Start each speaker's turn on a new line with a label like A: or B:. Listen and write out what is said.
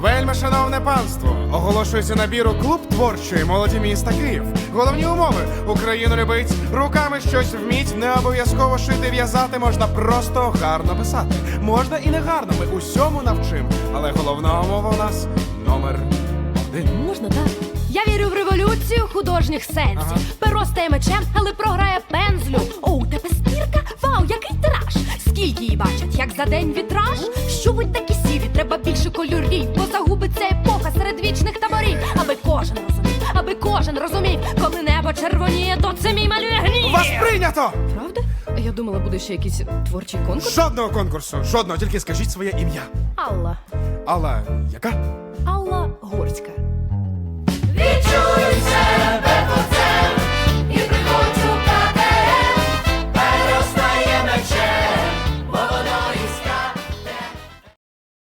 A: Вельми шановне панство, оголошується набір у клуб творчої молоді міста Київ. Головні умови Україну любить, руками щось вміть, не обов'язково шити в'язати, можна просто гарно писати. Можна і не гарно, ми усьому навчим. Але головна умова у нас номер один.
B: Можна так? Я вірю в революцію художніх сенсів. Перо стає мечем, але програє пензлю. О, у тебе спірка? Вау, який тираж! Скільки її бачать, як за день вітраж? Що будь такі сірі, треба більше кольорів, аби розумів, коли небо червоніє, то це мій малює гнів.
A: Вас прийнято!
B: Правда? Я думала, буде ще якийсь творчий конкурс.
A: Жодного конкурсу, жодного, тільки скажіть своє ім'я.
B: Алла.
A: Алла, яка?
B: Алла